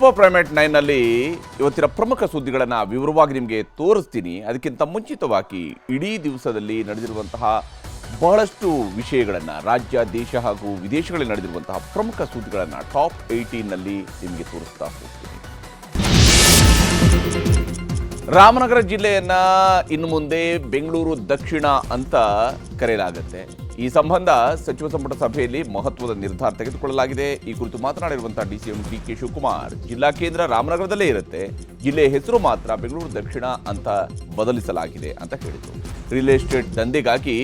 Super primate ನೈನಲ್ಲಿ ಇವತ್ತಿನ ಪ್ರಮುಖ ಸುದ್ದಿಗಳನ್ನು ವಿವರವಾಗಿ ನಿಮಗೆ ತೋರಿಸ್ತೀನಿ. ಅದಕ್ಕಿಂತ ಮುಂಚಿತವಾಗಿ ಇಡೀ ದಿವಸದಲ್ಲಿ ನಡೆದಿರುವಂತಹ ಬಹಳಷ್ಟು ವಿಷಯಗಳನ್ನು ರಾಜ್ಯ, ದೇಶ ಹಾಗೂ ವಿದೇಶಗಳಲ್ಲಿ ನಡೆದಿರುವಂತಹ ಪ್ರಮುಖ ಸುದ್ದಿಗಳನ್ನು ಟಾಪ್ ಏಯ್ಟೀನಲ್ಲಿ ನಿಮಗೆ ತೋರಿಸ್ತಾ ಹೋಗ್ತೀನಿ. ರಾಮನಗರ ಜಿಲ್ಲೆಯನ್ನು ಇನ್ನು ಮುಂದೆ ಬೆಂಗಳೂರು ದಕ್ಷಿಣ ಅಂತ ಕರೆಯಲಾಗುತ್ತೆ. ಈ ಸಂಬಂಧ ಸಚಿವ ಸಂಪುಟ ಸಭೆಯಲ್ಲಿ ಮಹತ್ವದ ನಿರ್ಧಾರ ತೆಗೆದುಕೊಳ್ಳಲಾಗಿದೆ. ಈ ಕುರಿತು ಮಾತನಾಡಿರುವಂತಹ ಡಿಸಿಎಂ ಡಿ ಕೆ ಶಿವಕುಮಾರ್, ಜಿಲ್ಲಾ ಕೇಂದ್ರ ರಾಮನಗರದಲ್ಲೇ ಇರುತ್ತೆ ಜಿಲ್ಲೆಯ ಹೆಸರು ಮಾತ್ರ ಬೆಂಗಳೂರು ದಕ್ಷಿಣ ಅಂತ ಬದಲಿಸಲಾಗಿದೆ ಅಂತ ಹೇಳಿದರು. ರಿಯಲ್ ಎಸ್ಟೇಟ್ ದಂಧೆಗಾಗಿ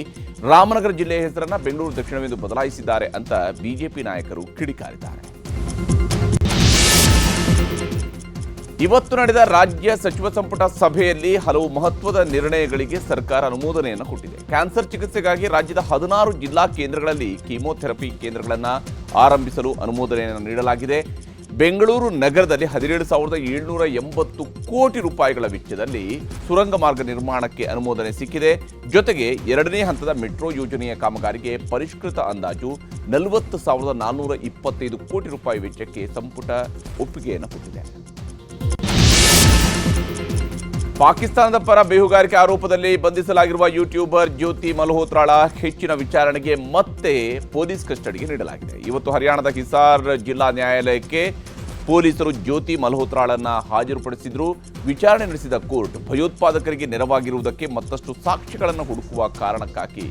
ರಾಮನಗರ ಜಿಲ್ಲೆಯ ಹೆಸರನ್ನ ಬೆಂಗಳೂರು ದಕ್ಷಿಣವೆಂದು ಬದಲಾಯಿಸಿದ್ದಾರೆ ಅಂತ ಬಿಜೆಪಿ ನಾಯಕರು ಕಿಡಿಕಾರಿದ್ದಾರೆ. ಇವತ್ತು ನಡೆದ ರಾಜ್ಯ ಸಚಿವ ಸಂಪುಟ ಸಭೆಯಲ್ಲಿ ಹಲವು ಮಹತ್ವದ ನಿರ್ಣಯಗಳಿಗೆ ಸರ್ಕಾರ ಅನುಮೋದನೆಯನ್ನು ಕೊಟ್ಟಿದೆ. ಕ್ಯಾನ್ಸರ್ ಚಿಕಿತ್ಸೆಗಾಗಿ ರಾಜ್ಯದ ಹದಿನಾರು ಜಿಲ್ಲಾ ಕೇಂದ್ರಗಳಲ್ಲಿ ಕೀಮೋಥೆರಪಿ ಕೇಂದ್ರಗಳನ್ನು ಆರಂಭಿಸಲು ಅನುಮೋದನೆಯನ್ನು ನೀಡಲಾಗಿದೆ. ಬೆಂಗಳೂರು ನಗರದಲ್ಲಿ ಹದಿನೇಳು ಸಾವಿರದ ಏಳ್ನೂರ ಎಂಬತ್ತು ಕೋಟಿ ರೂಪಾಯಿಗಳ ವೆಚ್ಚದಲ್ಲಿ ಸುರಂಗ ಮಾರ್ಗ ನಿರ್ಮಾಣಕ್ಕೆ ಅನುಮೋದನೆ ಸಿಕ್ಕಿದೆ. ಜೊತೆಗೆ ಎರಡನೇ ಹಂತದ ಮೆಟ್ರೋ ಯೋಜನೆಯ ಕಾಮಗಾರಿಗೆ ಪರಿಷ್ಕೃತ ಅಂದಾಜು ನಲವತ್ತು ಸಾವಿರದ ನಾನ್ನೂರ ಇಪ್ಪತ್ತೈದು ಕೋಟಿ ರೂಪಾಯಿ ವೆಚ್ಚಕ್ಕೆ ಸಂಪುಟ ಒಪ್ಪಿಗೆಯನ್ನು ಕೊಟ್ಟಿದೆ. ಪಾಕಿಸ್ತಾನದ ಪರ ಬೇಹುಗಾರಿಕೆ ಆರೋಪದಲ್ಲಿ ಬಂಧಿಸಲಾಗಿರುವ ಯೂಟ್ಯೂಬರ್ ಜ್ಯೋತಿ ಮಲ್ಹೋತ್ರಾಳ ಹೆಚ್ಚಿನ ವಿಚಾರಣೆಗೆ ಮತ್ತೆ ಪೊಲೀಸ್ ಕಸ್ಟಡಿಗೆ ನೀಡಲಾಗಿದೆ. ಇವತ್ತು ಹರಿಯಾಣದ ಹಿಸಾರ್ ಜಿಲ್ಲಾ ನ್ಯಾಯಾಲಯಕ್ಕೆ ಪೊಲೀಸರು ಜ್ಯೋತಿ ಮಲ್ಹೋತ್ರಾಳನ್ನ ಹಾಜರುಪಡಿಸಿದ್ರು. ವಿಚಾರಣೆ ನಡೆಸಿದ ಕೋರ್ಟ್ ಭಯೋತ್ಪಾದಕರಿಗೆ ನೆರವಾಗಿರುವುದಕ್ಕೆ ಮತ್ತಷ್ಟು ಸಾಕ್ಷಿಗಳನ್ನು ಹುಡುಕುವ ಕಾರಣಕ್ಕಾಗಿ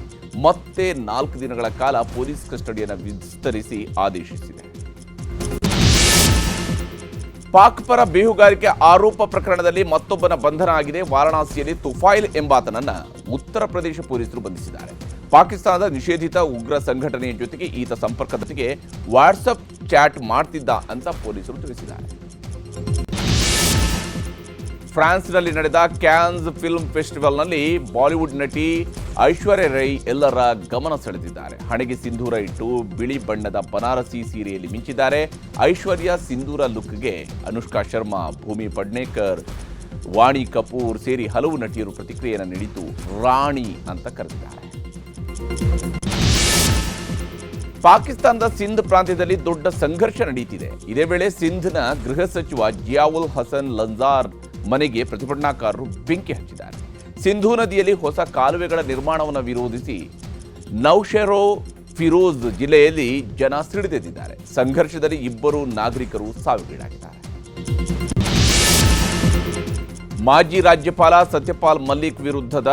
ಮತ್ತೆ ನಾಲ್ಕು ದಿನಗಳ ಕಾಲ ಪೊಲೀಸ್ ಕಸ್ಟಡಿಯನ್ನು ವಿಸ್ತರಿಸಿ ಆದೇಶಿಸಿದೆ. ಪಾಕ್ ಪರ ಬೇಹುಗಾರಿಕೆ ಆರೋಪ ಪ್ರಕರಣದಲ್ಲಿ ಮತ್ತೊಬ್ಬನ ಬಂಧನ ಆಗಿದೆ. ವಾರಣಾಸಿಯಲ್ಲಿ ತುಫಾಯಿಲ್ ಎಂಬಾತನನ್ನ ಉತ್ತರ ಪ್ರದೇಶ ಪೊಲೀಸರು ಬಂಧಿಸಿದ್ದಾರೆ. ಪಾಕಿಸ್ತಾನದ ನಿಷೇಧಿತ ಉಗ್ರ ಸಂಘಟನೆಯ ಜೊತೆಗೆ ಈತ ಸಂಪರ್ಕದೊಂದಿಗೆ ವಾಟ್ಸಪ್ ಚಾಟ್ ಮಾಡ್ತಿದ್ದ ಅಂತ ಪೊಲೀಸರು ತಿಳಿಸಿದ್ದಾರೆ. ಫ್ರಾನ್ಸ್ನಲ್ಲಿ ನಡೆದ ಕ್ಯಾನ್ಸ್ ಫಿಲ್ಮ್ ಫೆಸ್ಟಿವಲ್ನಲ್ಲಿ ಬಾಲಿವುಡ್ ನಟಿ ಐಶ್ವರ್ಯ ರೈ ಎಲ್ಲರ ಗಮನ ಸೆಳೆದಿದ್ದಾರೆ. ಹಣೆಗೆ ಸಿಂಧೂರ ಇಟ್ಟು ಬಿಳಿ ಬಣ್ಣದ ಬನಾರಸಿ ಸೀರೆಯಲ್ಲಿ ಮಿಂಚಿದ್ದಾರೆ. ಐಶ್ವರ್ಯ ಸಿಂಧೂರ ಲುಕ್ಗೆ ಅನುಷ್ಕಾ ಶರ್ಮಾ, ಭೂಮಿ ಪಡ್ನೇಕರ್, ವಾಣಿ ಕಪೂರ್ ಸೇರಿ ಹಲವು ನಟಿಯರು ಪ್ರತಿಕ್ರಿಯೆಯನ್ನು ನೀಡಿದ್ದು ರಾಣಿ ಅಂತ ಕರೆದಿದ್ದಾರೆ. ಪಾಕಿಸ್ತಾನದ ಸಿಂಧ್ ಪ್ರಾಂತ್ಯದಲ್ಲಿ ದೊಡ್ಡ ಸಂಘರ್ಷ ನಡೆಯುತ್ತಿದೆ ಇದೇ ವೇಳೆ ಸಿಂಧ್ನ ಗೃಹ ಸಚಿವ ಜಿಯಾವುಲ್ ಹಸನ್ ಲಂಜಾರ್ ಮನೆಗೆ ಪ್ರತಿಭಟನಾಕಾರರು ಬೆಂಕಿ ಹಚ್ಚಿದ್ದಾರೆ. ಸಿಂಧೂ ನದಿಯಲ್ಲಿ ಹೊಸ ಕಾಲುವೆಗಳ ನಿರ್ಮಾಣವನ್ನು ವಿರೋಧಿಸಿ ನೌಶೆರೋ ಫಿರೋಜ್ ಜಿಲ್ಲೆಯಲ್ಲಿ ಜನ ಸಿಡಿದೆದ್ದಿದ್ದಾರೆ. ಸಂಘರ್ಷದಲ್ಲಿ ಇಬ್ಬರು ನಾಗರಿಕರು ಸಾವಿಗೀಡಾಗಿದ್ದಾರೆ. ಮಾಜಿ ರಾಜ್ಯಪಾಲ ಸತ್ಯಪಾಲ್ ಮಲ್ಲಿಕ್ ವಿರುದ್ಧದ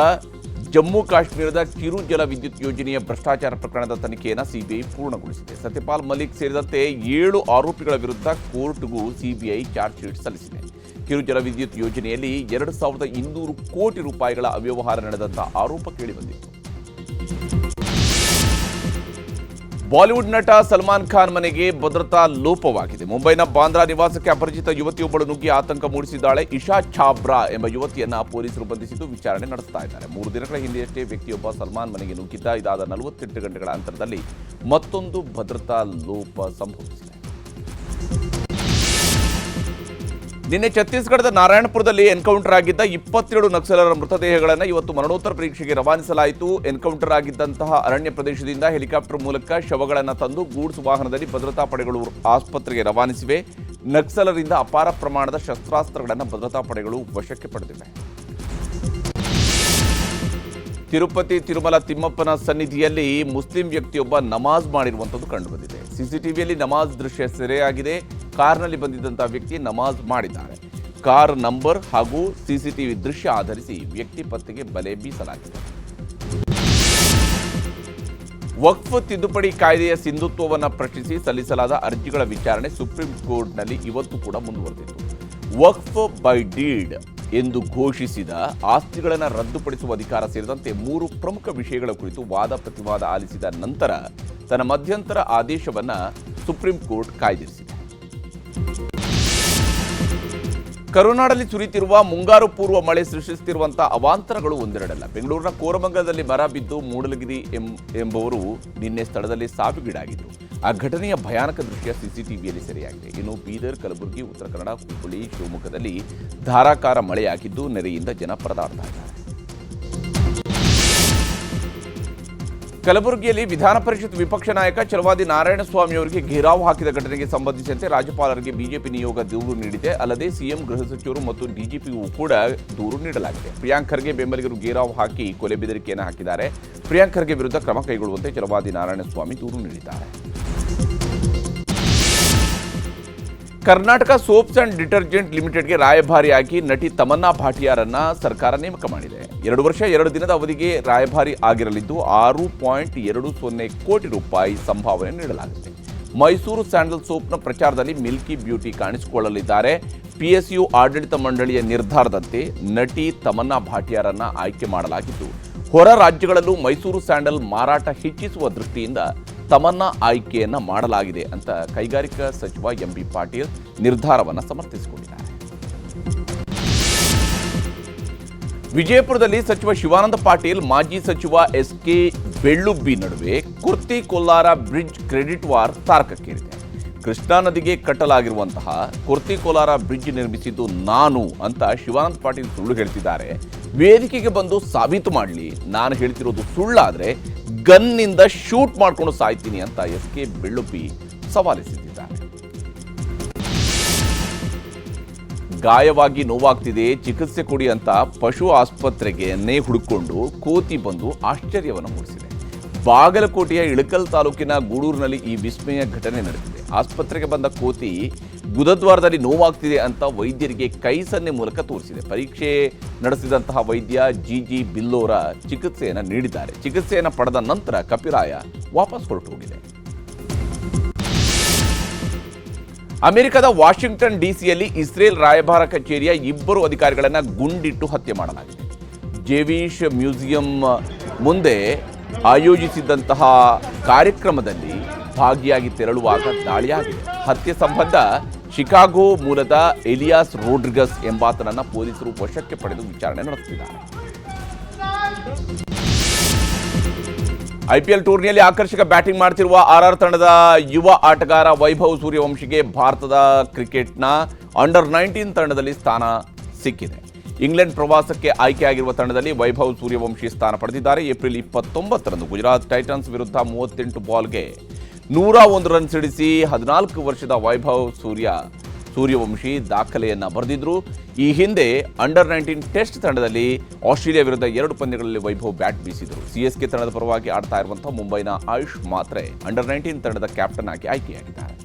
ಜಮ್ಮು ಕಾಶ್ಮೀರದ ಕಿರು ಜಲ ವಿದ್ಯುತ್ ಯೋಜನೆಯ ಭ್ರಷ್ಟಾಚಾರ ಪ್ರಕರಣದ ತನಿಖೆಯನ್ನು ಸಿಬಿಐ ಪೂರ್ಣಗೊಳಿಸಿದೆ. ಸತ್ಯಪಾಲ್ ಮಲ್ಲಿಕ್ ಸೇರಿದಂತೆ ಏಳು ಆರೋಪಿಗಳ ವಿರುದ್ಧ ಕೋರ್ಟ್ಗೂ ಸಿಬಿಐ ಚಾರ್ಜ್ ಶೀಟ್ ಸಲ್ಲಿಸಿದೆ. ಕಿರು ಜಲ ವಿದ್ಯುತ್ ಯೋಜನೆಯಲ್ಲಿ ಎರಡು ಸಾವಿರದ ಇನ್ನೂರು ಕೋಟಿ ರೂಪಾಯಿಗಳ ಅವ್ಯವಹಾರ ನಡೆದಂತ ಆರೋಪ ಕೇಳಿಬಂದಿತ್ತು ಬಾಲಿವುಡ್ ನಟ ಸಲ್ಮಾನ್ ಖಾನ್ ಮನೆಗೆ ಭದ್ರತಾ ಲೋಪವಾಗಿದೆ. ಮುಂಬೈನ ಬಾಂದ್ರಾ ನಿವಾಸಕ್ಕೆ ಅಪರಿಚಿತ ಯುವತಿಯೊಬ್ಬಳು ನುಗ್ಗಿ ಆತಂಕ ಮೂಡಿಸಿದ್ದಾಳೆ. ಇಶಾ ಛಾಬ್ರಾ ಎಂಬ ಯುವತಿಯನ್ನ ಪೊಲೀಸರು ಬಂಧಿಸಿದ್ದು ವಿಚಾರಣೆ ನಡೆಸ್ತಾ ಇದ್ದಾರೆ. ಮೂರು ದಿನಗಳ ಹಿಂದೆಯಷ್ಟೇ ವ್ಯಕ್ತಿಯೊಬ್ಬ ಸಲ್ಮಾನ್ ಮನೆಗೆ ನುಗ್ಗಿದ್ದ. ಇದಾದ ನಲವತ್ತೆಂಟು ಗಂಟೆಗಳ ಅಂತರದಲ್ಲಿ ಮತ್ತೊಂದು ಭದ್ರತಾ ಲೋಪ ಸಂಭವಿಸಿದೆ. ನಿನ್ನೆ ಛತ್ತೀಸ್ಗಢದ ನಾರಾಯಣಪುರದಲ್ಲಿ ಎನ್ಕೌಂಟರ್ ಆಗಿದ್ದ ಇಪ್ಪತ್ತೇಳು ನಕ್ಸಲರ ಮೃತದೇಹಗಳನ್ನು ಇವತ್ತು ಮರಣೋತ್ತರ ಪರೀಕ್ಷೆಗೆ ರವಾನಿಸಲಾಯಿತು. ಎನ್ಕೌಂಟರ್ ಆಗಿದ್ದಂತಹ ಅರಣ್ಯ ಪ್ರದೇಶದಿಂದ ಹೆಲಿಕಾಪ್ಟರ್ ಮೂಲಕ ಶವಗಳನ್ನು ತಂದು ಗೂಡ್ಸ್ ವಾಹನದಲ್ಲಿ ಭದ್ರತಾ ಪಡೆಗಳು ಆಸ್ಪತ್ರೆಗೆ ರವಾನಿಸಿವೆ. ನಕ್ಸಲರಿಂದ ಅಪಾರ ಪ್ರಮಾಣದ ಶಸ್ತ್ರಾಸ್ತ್ರಗಳನ್ನು ಭದ್ರತಾ ಪಡೆಗಳು ವಶಕ್ಕೆ ಪಡೆದಿವೆ. ತಿರುಪತಿ ತಿರುಮಲ ತಿಮ್ಮಪ್ಪನ ಸನ್ನಿಧಿಯಲ್ಲಿ ಮುಸ್ಲಿಂ ವ್ಯಕ್ತಿಯೊಬ್ಬ ನಮಾಜ್ ಮಾಡಿರುವಂಥದ್ದು ಕಂಡುಬಂದಿದೆ. ಸಿಸಿಟಿವಿಯಲ್ಲಿ ನಮಾಜ್ ದೃಶ್ಯ ಸೆರೆಯಾಗಿದೆ. ಕಾರ್ನಲ್ಲಿ ಬಂದಿದ್ದಂಥ ವ್ಯಕ್ತಿ ನಮಾಜ್ ಮಾಡಿದ್ದಾರೆ. ಕಾರ್ ನಂಬರ್ ಹಾಗೂ ಸಿಸಿಟಿವಿ ದೃಶ್ಯ ಆಧರಿಸಿ ವ್ಯಕ್ತಿ ಪತ್ತೆಗೆ ಬಲೆ ಬೀಸಲಾಗಿದೆ. ವಕ್ಫ್ ತಿದ್ದುಪಡಿ ಕಾಯ್ದೆಯ ಸಿಂಧುತ್ವವನ್ನು ಪ್ರಶ್ನಿಸಿ ಸಲ್ಲಿಸಲಾದ ಅರ್ಜಿಗಳ ವಿಚಾರಣೆ ಸುಪ್ರೀಂ ಕೋರ್ಟ್ನಲ್ಲಿ ಇವತ್ತು ಕೂಡ ಮುಂದುವರೆದಿತ್ತು. ವಕ್ಫ್ ಬೈ ಡೀಡ್ ಎಂದು ಘೋಷಿಸಿದ ಆಸ್ತಿಗಳನ್ನು ರದ್ದುಪಡಿಸುವ ಅಧಿಕಾರ ಸೇರಿದಂತೆ ಮೂರು ಪ್ರಮುಖ ವಿಷಯಗಳ ಕುರಿತು ವಾದ ಪ್ರತಿವಾದ ಆಲಿಸಿದ ನಂತರ ತನ್ನ ಮಧ್ಯಂತರ ಆದೇಶವನ್ನು ಸುಪ್ರೀಂ ಕೋರ್ಟ್ ಕಾಯ್ದಿರಿಸಿದೆ. ಕರುನಾಡಲ್ಲಿ ಸುರಿತಿರುವ ಮುಂಗಾರು ಪೂರ್ವ ಮಳೆ ಸೃಷ್ಟಿಸುತ್ತಿರುವಂತಹ ಅವಾಂತರಗಳು ಒಂದೆರಡಲ್ಲ. ಬೆಂಗಳೂರಿನ ಕೋರಮಂಗಲದಲ್ಲಿ ಮರ ಬಿದ್ದು ಮೂಡಲಗಿರಿ ಎಂಬುವರು ನಿನ್ನೆ ಸ್ಥಳದಲ್ಲಿ ಸಾವಿಗೀಡಾಗಿದ್ದರು ಆ ಘಟನೆಯ ಭಯಾನಕ ದೃಶ್ಯ ಸಿಸಿಟಿವಿಯಲ್ಲಿ ಸೆರೆಯಾಗಿದೆ. ಇನ್ನು ಬೀದರ್, ಕಲಬುರಗಿ, ಉತ್ತರ ಕನ್ನಡ, ಹುಬ್ಬಳ್ಳಿ, ಶಿವಮೊಗ್ಗದಲ್ಲಿ ಧಾರಾಕಾರ ಮಳೆಯಾಗಿದ್ದು, ನೆರೆಯಿಂದ ಜನ ಪರದಾಡ್ತಾ ಕಲಬುರಗಿಯಲ್ಲಿ ವಿಧಾನ ಪರಿಷತ್ ವಿಪಕ್ಷ ನಾಯಕ ಚಲವಾದಿ ನಾರಾಯಣಸ್ವಾಮಿ ಅವರಿಗೆ ಘೇರಾವ್ ಹಾಕಿದ ಘಟನೆಗೆ ಸಂಬಂಧಿಸಿದಂತೆ ರಾಜ್ಯಪಾಲರಿಗೆ ಬಿಜೆಪಿ ನಿಯೋಗ ದೂರು ನೀಡಿದೆ. ಅಲ್ಲದೆ ಸಿಎಂ ಗೃಹ ಸಚಿವರು ಮತ್ತು ಡಿಜಿಪಿಗೂ ಕೂಡ ದೂರು ನೀಡಲಾಗಿದೆ. ಪ್ರಿಯಾಂಕ್ ಖರ್ಗೆ ಬೆಂಬಲಿಗರು ಘೇರಾವ್ ಹಾಕಿ ಕೊಲೆ ಬೆದರಿಕೆಯನ್ನು ಹಾಕಿದ್ದಾರೆ. ಪ್ರಿಯಾಂಕ್ ಖರ್ಗೆ ವಿರುದ್ಧ ಕ್ರಮ ಕೈಗೊಳ್ಳುವಂತೆ ಚಲವಾದಿ ನಾರಾಯಣಸ್ವಾಮಿ ದೂರು ನೀಡಿದ್ದಾರೆ. ಕರ್ನಾಟಕ ಸೋಪ್ಸ್ ಅಂಡ್ ಡಿಟರ್ಜೆಂಟ್ ಲಿಮಿಟೆಡ್ಗೆ ರಾಯಭಾರಿಯಾಗಿ ನಟಿ ತಮನ್ನಾ ಭಾಟಿಯಾರನ್ನ ಸರ್ಕಾರ ನೇಮಕ ಮಾಡಿದೆ. ಎರಡು ವರ್ಷ, ಎರಡು ದಿನದ ಅವಧಿಗೆ ರಾಯಭಾರಿ ಆಗಿರಲಿದ್ದು ಆರು ಪಾಯಿಂಟ್ ಎರಡು ಸೊನ್ನೆ ಕೋಟಿ ರೂಪಾಯಿ ಸಂಭಾವನೆ ನೀಡಲಾಗಿದೆ ಮೈಸೂರು ಸ್ಯಾಂಡಲ್ ಸೋಪ್ನ ಪ್ರಚಾರದಲ್ಲಿ ಮಿಲ್ಕಿ ಬ್ಯೂಟಿ ಕಾಣಿಸಿಕೊಳ್ಳಲಿದ್ದಾರೆ. ಪಿಎಸ್ಯು ಆಡಳಿತ ಮಂಡಳಿಯ ನಿರ್ಧಾರದಂತೆ ನಟಿ ತಮನ್ನಾ ಭಾಟಿಯಾರನ್ನ ಆಯ್ಕೆ ಮಾಡಲಾಗಿದ್ದು, ಹೊರ ರಾಜ್ಯಗಳಲ್ಲೂ ಮೈಸೂರು ಸ್ಯಾಂಡಲ್ ಮಾರಾಟ ಹೆಚ್ಚಿಸುವ ದೃಷ್ಟಿಯಿಂದ ತಮನ್ನ ಆಯ್ಕೆಯನ್ನು ಮಾಡಲಾಗಿದೆ ಅಂತ ಕೈಗಾರಿಕಾ ಸಚಿವ ಎಂ ಬಿ ಪಾಟೀಲ್ ನಿರ್ಧಾರವನ್ನು ಸಮರ್ಥಿಸಿಕೊಂಡಿದ್ದಾರೆ. ವಿಜಯಪುರದಲ್ಲಿ ಸಚಿವ ಶಿವಾನಂದ ಪಾಟೀಲ್, ಮಾಜಿ ಸಚಿವ ಎಸ್ ಕೆ ಬೆಳ್ಳುಬ್ಬಿ ನಡುವೆ Kurti Kolhar bridge credit war ತಾರಕಕ್ಕೇರಿದೆ. Krishna ನದಿಗೆ ಕಟ್ಟಲಾಗಿರುವಂತಹ ಕುರ್ತಿ ಕೋಲಾರ ಬ್ರಿಡ್ಜ್ ನಿರ್ಮಿಸಿದ್ದು ನಾನು ಅಂತ ಶಿವಾನಂದ ಪಾಟೀಲ್ ಸುಳ್ಳು ಹೇಳ್ತಿದ್ದಾರೆ. ವೇದಿಕೆಗೆ ಬಂದು ಸಾಬೀತು ಮಾಡಲಿ. ನಾನು ಹೇಳ್ತಿರೋದು ಸುಳ್ಳಾದ್ರೆ ಗನ್ನಿಂದ ಶೂಟ್ ಮಾಡ್ಕೊಂಡು ಸಾಯ್ತೀನಿ ಅಂತ ಎಸ್ ಕೆ ಬೆಳ್ಳುಪ್ಪಿ ಸವಾಲಿಸಿದ್ದಾರೆ ಗಾಯವಾಗಿ ನೋವಾಗ್ತಿದೆ, ಚಿಕಿತ್ಸೆ ಕೊಡಿ ಅಂತ ಪಶು ಆಸ್ಪತ್ರೆಗೆ ನೇ ಹುಡುಕೊಂಡು ಕೋತಿ ಬಂದು ಆಶ್ಚರ್ಯವನ್ನು ಮೂಡಿಸಿದೆ. ಬಾಗಲಕೋಟೆಯ ಇಳಕಲ್ ತಾಲೂಕಿನ ಗೂಡೂರಿನಲ್ಲಿ ಈ ವಿಸ್ಮಯ ಘಟನೆ ನಡೆದಿದೆ. ಆಸ್ಪತ್ರೆಗೆ ಬಂದ ಕೋತಿ ಗುದದ್ವಾರದಲ್ಲಿ ನೋವಾಗ್ತಿದೆ ಅಂತ ವೈದ್ಯರಿಗೆ ಕೈ ಸನ್ನೆ ಮೂಲಕ ತೋರಿಸಿದೆ. ಪರೀಕ್ಷೆ ನಡೆಸಿದಂತಹ ವೈದ್ಯ ಜಿ ಜಿ ಬಿಲ್ಲೋರ ಚಿಕಿತ್ಸೆಯನ್ನು ನೀಡಿದ್ದಾರೆ. ಚಿಕಿತ್ಸೆಯನ್ನು ಪಡೆದ ನಂತರ ಕಪಿರಾಯ ವಾಪಸ್ ಹೊರಟು ಹೋಗಿದೆ ಅಮೆರಿಕದ ವಾಷಿಂಗ್ಟನ್ ಡಿಸಿಯಲ್ಲಿ ಇಸ್ರೇಲ್ ರಾಯಭಾರ ಕಚೇರಿಯ ಇಬ್ಬರು ಅಧಿಕಾರಿಗಳನ್ನು ಗುಂಡಿಟ್ಟು ಹತ್ಯೆ ಮಾಡಲಾಗಿದೆ. ಜೇವಿಶ್ ಮ್ಯೂಸಿಯಂ ಮುಂದೆ ಆಯೋಜಿಸಿದ್ದಂತಹ ಕಾರ್ಯಕ್ರಮದಲ್ಲಿ ಭಾಗಿಯಾಗಿ ತೆರಳುವಾಗ ದಾಳಿಯಾಗಿದೆ. ಹತ್ಯೆ ಸಂಬಂಧ ಶಿಕಾಗೋ ಮೂಲದ ಎಲಿಯಾಸ್ ರೋಡ್ರಿಗಸ್ ಎಂಬಾತನನ್ನ ಪೊಲೀಸರು ವಶಕ್ಕೆ ಪಡೆದು ವಿಚಾರಣೆ ನಡೆಸುತ್ತಿದ್ದಾರೆ. ಐಪಿಎಲ್ ಟೂರ್ನಿಯಲ್ಲಿ ಆಕರ್ಷಕ ಬ್ಯಾಟಿಂಗ್ ಮಾಡ್ತಿರುವ ಆರ್ಆರ್ ತಂಡದ ಯುವ ಆಟಗಾರ ವೈಭವ್ ಸೂರ್ಯವಂಶಿಗೆ ಭಾರತದ ಕ್ರಿಕೆಟ್ನ ಅಂಡರ್ ನೈನ್ಟೀನ್ ತಂಡದಲ್ಲಿ ಸ್ಥಾನ ಸಿಕ್ಕಿದೆ. ಇಂಗ್ಲೆಂಡ್ ಪ್ರವಾಸಕ್ಕೆ ಆಯ್ಕೆಯಾಗಿರುವ ತಂಡದಲ್ಲಿ ವೈಭವ್ ಸೂರ್ಯವಂಶಿ ಸ್ಥಾನ ಪಡೆದಿದ್ದಾರೆ. ಏಪ್ರಿಲ್ ಇಪ್ಪತ್ತೊಂಬತ್ತರಂದು ಗುಜರಾತ್ ಟೈಟನ್ಸ್ ವಿರುದ್ಧ ಮೂವತ್ತೆಂಟು ಬಾಲ್ಗೆ ನೂರ ಒಂದು ರನ್ ಸಿಡಿಸಿ ಹದಿನಾಲ್ಕು ವರ್ಷದ ವೈಭವ್ ಸೂರ್ಯ, ಸೂರ್ಯವಂಶಿ ದಾಖಲೆಯನ್ನು ಬರೆದಿದ್ರು. ಈ ಹಿಂದೆ ಅಂಡರ್ ನೈನ್ಟೀನ್ ಟೆಸ್ಟ್ ತಂಡದಲ್ಲಿ ಆಸ್ಟ್ರೇಲಿಯಾ ವಿರುದ್ಧ ಎರಡು ಪಂದ್ಯಗಳಲ್ಲಿ ವೈಭವ್ ಬ್ಯಾಟ್ ಬೀಸಿದರು. ಸಿಎಸ್ಕೆ ತಂಡದ ಪರವಾಗಿ ಆಡ್ತಾ ಇರುವಂತಹ ಮುಂಬೈನ ಆಯುಷ್ ಮಾತ್ರೆ ಅಂಡರ್ ನೈನ್ಟೀನ್ ತಂಡದ ಕ್ಯಾಪ್ಟನ್ ಆಗಿ ಆಯ್ಕೆಯಾಗಿದ್ದಾರೆ.